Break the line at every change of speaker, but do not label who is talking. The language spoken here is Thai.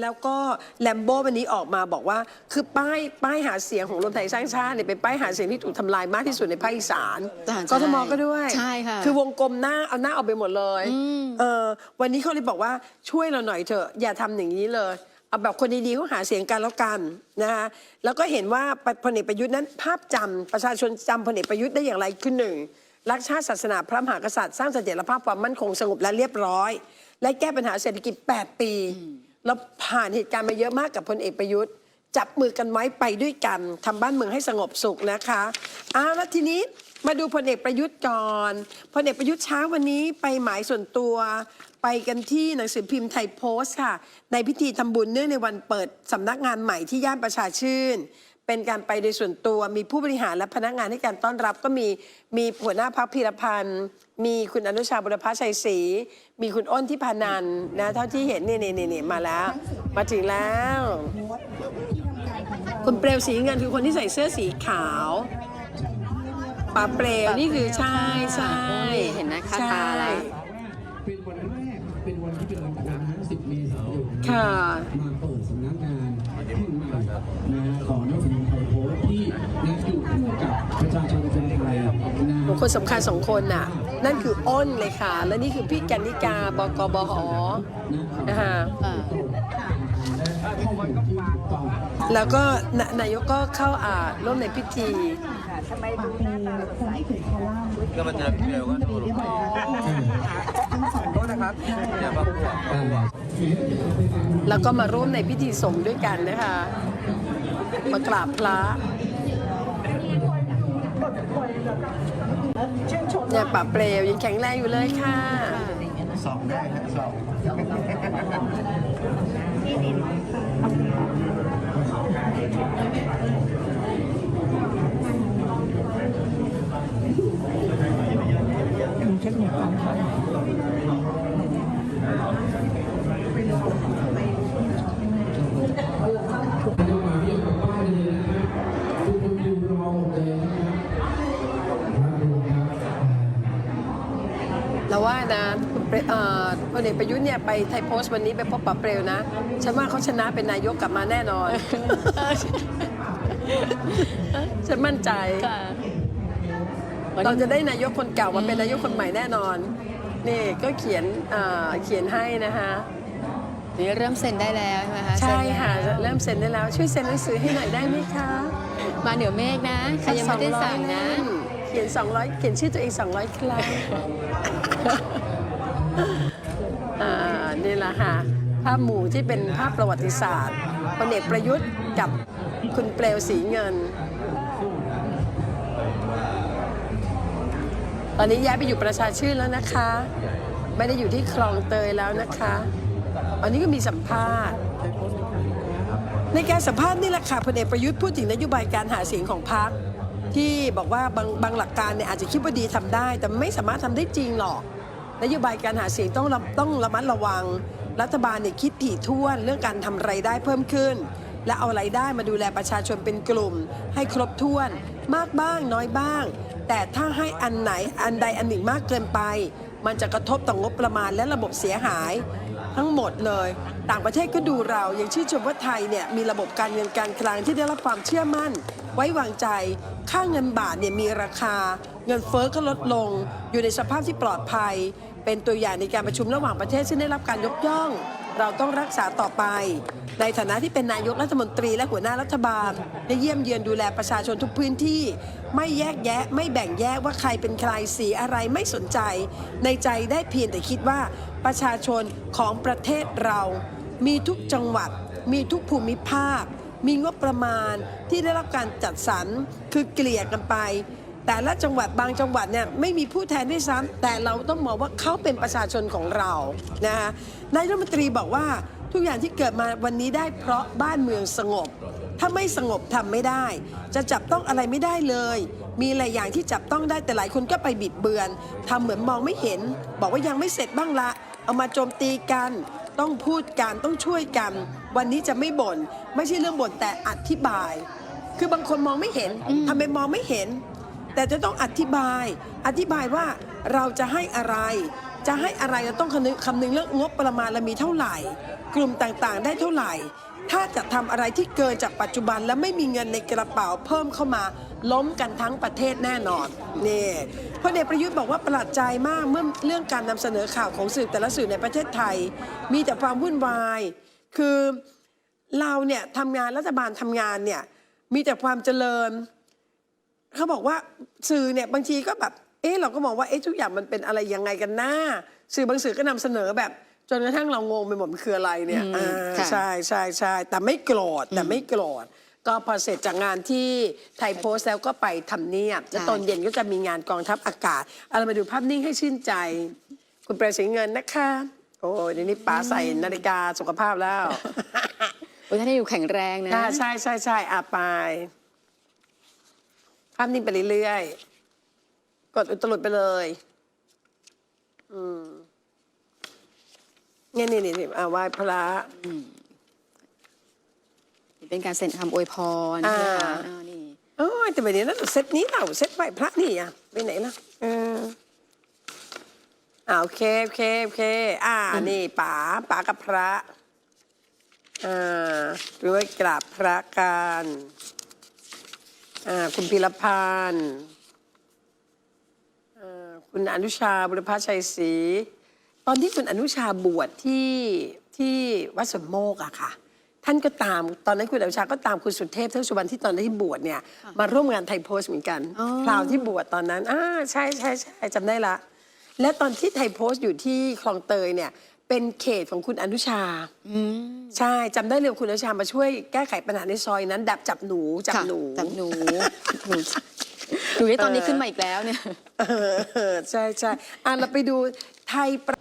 แล้วก็แลมโบวันนี้ออกมาบอกว่า คือป้ายป้ายหาเสียงของรวมไทยสร้างชาติเนี่ยเป็นป้ายหาเสียงที่ถูกทำลายมากที่สุดในภาคอีสาน
ใช่
กทมก็ด้วย
ใช่ค่ะ
คือวงกลมหน้าเอาหน้าเอาไปหมดเลย
อืม
เออวันนี้เขาเลยบอกว่าช่วยเราหน่อยเถอะอย่าทำอย่างนี้เลย เอาแบบคนดีๆเขาหาเสียงกันแล้วกันนะคะแล้วก็เห็นว่าพลเอกประยุทธ์นั้นภาพจำประชาชนจำพลเอกประยุทธ์ได้อย่างไรคือหนึ่งรักชาติศาสนาพระมหากษัตริย์สร้างเสถียรภาพความมั่นคงสงบและเรียบร้อย และแก้ปัญหาเศรษฐกิจ 8 ปี แล้วผ่านเหตุการณ์มาเยอะมากกับพลเอกประยุทธ์ จับมือกันไว้ไปด้วยกันทำบ้านเมืองให้สงบสุขนะคะอ้าวแล้วทีนี้มาดูพลเอกประยุทธ์ก่อนพลเอกประยุทธ์เช้าวันนี้ไปหมายส่วนตัว ไปกันที่หนังสือพิมพ์ไทยโพสต์ค่ะ ในพิธีทำบุญเนื่องในวันเปิดสำนักงานใหม่ที่ย่านประชาชื่น เป็นการไปโดยส่วนตัว มีผู้บริหารและพนักงานให้การต้อนรับ ก็มีมีหัวหน้าพักพีรพันธ์ มีคุณอนุชาบุรพชัยศรี มีคุณอ้นที่พานันท์นะเท่าที่เห็นนี่นี่นี่มาแล้ว มาถึงแล้ว คุณเปลวสีเงินคือคนที่ใส่เสื้อสีขาวป่าเปลวนี่คือใช่ใช่
โอ้ยเห็นหน้าค่าตาแล้ว
เป็นวันแรกเป็นวันที่เป็นวันสำคัญทั้ง10 เมษายน
ค่ะ
มาเปิดสำนักงานแห่งใหม่นะของนักสือพิมพ์ไทยโพสต์ที่นะอยู่คู่กับประชาชนคนไทยนะ
บุ คคลสำคัญสองคนน่ะ นั่นคืออ้นเลยค่ะ และนี่คือพี่กันนิกาบกบหนะคะแล้วก็นายกก็เข้าอ่าร่วมในพิธี
ก็มันจะเร็วก็โทรลงไปโทษนะครับอย่ามาบวกมาบ
แล้วก็มาร่วมในพิธีสงฆ์ด้วยกันนะคะ มากราบพระ เนี่ยป่าเปลวยังแข็งแรงอยู่เลยค่ะ
สองได้ฮะสอง
มา เรา
ว่านะคุณเปรเอ่อพลเอกประยุทธ์เนี่ยไปไทยโพสต์วันนี้ไปพบปะเปรวนะ ฉันว่าเขาชนะเป็นนายกกลับมาแน่นอน ฉันมั่นใจ
ค่ะ
เราจะได้นายกคนเก่ามาเป็นนายกคนใหม่แน่นอน นี่ก็เขียนเอ่อเขียนให้นะคะ
นี่เริ่มเซ็นได้แล้วใช่ไหมคะ
ใช่
เซ็นแล้ว
ค่ะเริ่มเซ็นได้แล้วช่วยเซ็นหนังสือให้หน่อยได้ไหมคะ
มาเหนือเมฆนะใครยังไม่ได้สั่งนะ
เขียน 200 เขียนชื่อตัวเอง 200 ครั้งอ่านี่แหละค่ะภาพหมู่ที่เป็นภาพประวัติศาสตร์พลเอกประยุทธ์กับคุณเปลวสีเงิน ตอนนี้ย้ายไปอยู่ประชาชื่นแล้วนะคะ ไม่ได้อยู่ที่คลองเตยแล้วนะคะอันนี้ก็มีสัมภาษณ์ ในการสัมภาษณ์นี่แหละค่ะพลเอกประยุทธ์พูดถึงนโยบายการหาเสียงของพรรค ที่บอกว่าบางบางหลักการเนี่ยอาจจะคิดว่าดีทำได้ แต่ไม่สามารถทำได้จริงหรอกนโยบายการหาเสียงต้องต้องระมัดระวัง รัฐบาลเนี่ยคิดถี่ถ้วนเรื่องการทำไรายได้เพิ่มขึ้น และเอาไรายได้มาดูแลประชาชนเป็นกลุ่ม ให้ครบถ้วน มากบ้างน้อยบ้าง แต่ถ้าให้อันไหนอันใดอันหนึ่งมากเกินไป มันจะกระทบต่องบประมาณและระบบเสียหาย ทั้งหมดเลย ต่างประเทศก็ดูเรายังชื่นชมว่าไทยเนี่ยมีระบบการเงินการคลังที่ได้รับความเชื่อมั่น ไว้วางใจ ค่าเงินบาทเนี่ยมีราคา เงินเฟ้อก็ลดลง อยู่ในสภาพที่ปลอดภัย เป็นตัวอย่างในการประชุมระหว่างประเทศที่ได้รับการยกย่อง เราต้องรักษาต่อไป ในฐานะที่เป็นนายกรัฐมนตรีและหัวหน้ารัฐบาลได้เยี่ยมเยือนดูแลประชาชนทุกพื้นที่ ไม่แยกแยะไม่แบ่งแยกว่าใครเป็นใครสีอะไรไม่สนใจ ในใจได้เพียงแต่คิดว่าประชาชนของประเทศเรา มีทุกจังหวัด มีทุกภูมิภาค มีงบประมาณที่ได้รับการจัดสรรคือเกลี่ยกันไป แต่ละจังหวัดบางจังหวัดเนี่ยไม่มีผู้แทนด้วยซ้ำแต่เราต้องมองว่าเขาเป็นประชาชนของเรานะคะนายรัฐมนตรีบอกว่าทุกอย่างที่เกิดมาวันนี้ได้เพราะบ้านเมืองสงบ ถ้าไม่สงบทำไม่ได้ จะจับต้องอะไรไม่ได้เลย มีหลายอย่างที่จับต้องได้แต่หลายคนก็ไปบิดเบือนทำเหมือนมองไม่เห็น บอกว่ายังไม่เสร็จบ้างละ เอามาโจมตีกัน ต้องพูดกัน ต้องช่วยกัน วันนี้จะไม่บ่น ไม่ใช่เรื่องบ่นแต่อธิบาย คือบางคนมองไม่เห็นทำไมมองไม่เห็น แต่จะต้องอธิบาย อธิบายว่าเราจะให้อะไร จะให้อะไรเราต้องคำนึงคำนึงเรื่องงบประมาณเรามีเท่าไหร่ กลุ่มต่างๆ ได้เท่าไหร่ ถ้าจะทำอะไรที่เกินจากปัจจุบันและไม่มีเงินในกระเป๋าเพิ่มเข้ามาล้มกันทั้งประเทศแน่นอนนี่พลเอกประยุทธ์บอกว่าประหลาดใจมากเมื่อเรื่องการนำเสนอข่าวของสื่อแต่ละสื่อในประเทศไทย มีแต่ความวุ่นวาย คือเราเนี่ยทำงานรัฐบาลทำงานเนี่ยมีแต่ความเจริญ เขาบอกว่าสื่อเนี่ยบางทีก็แบบ เอ๊ะเราก็มองว่าเอ๊ะทุกอย่างมันเป็นอะไรยังไงกันหน้า สื่อบางสื่อก็นำเสนอแบบ จนกระทั่งเรางงไปหมดมันคืออะไรเนี่ย
อืม
อ่า
ค่ะ
ใช่ใช่ใช่แต่ไม่โกรธแต่ไม่โกรธก็พอเสร็จจากงานที่ไทยโพสต์แล้วก็ไปทำเนียบแล้วตอนเย็นก็จะมีงานกองทัพอากาศเอาเรามาดูภาพนิ่งให้ชื่นใจ คุณเปรมศรีเงินนะคะ โอ้ยเดี๋ยวนี้ป๋าใส่นาฬิกาสุขภาพแล้ว
โอ้ยท่านนี่อยู่แข็งแรงนะ
อ่าใช่ใช่ใช่อะไปภาพนิ่งไปเรื่อยๆ กดอุตลุดไปเลย อืมเนี่ยนี่นี่นี่อ่าไหว้พระ
เป็นการเซ็นคำอวยพรใช่ไหมคะ
อ่า
อ่านี่
โอ้ยแต่แบบนี้นะเซตนี้เราเซตไหว้พระนี่อะไปไหนล่ะเอออ่าโอเคโอเคโอเค อ่า นี่ป๋าป๋ากับพระ อ่าด้วยกราบพระกัน อ่าคุณพิรพันธ์อ่าคุณอนุชาบุรพชัยศรีตอนที่คุณอนุชาบวชที่ที่วัดสวนโมกอะค่ะ ท่านก็ตามตอนนั้นคุณอนุชาก็ตามคุณสุเทพเทือกสุวรรณที่ตอนนั้นที่บวชเนี่ยมาร่วมงานไทยโพสต์เหมือนกัน
อ๋อ
คราวที่บวชตอนนั้นอ่าใช่ใช่ใช่จำได้ละ และตอนที่ไทยโพสต์อยู่ที่คลองเตยเนี่ย เป็นเขตของคุณอนุชา
อืม
ใช่จำได้เลยว่าคุณอนุชามาช่วยแก้ไขปัญหาในซอยนั้น ดับจับหนูจับ
ค่ะ
หนู
จับหนูหนูหนูที่ตอนนี้ขึ้นมาอีกแล้วเนี่ย
เออใช่ใช่อะเราไปดูไทยประ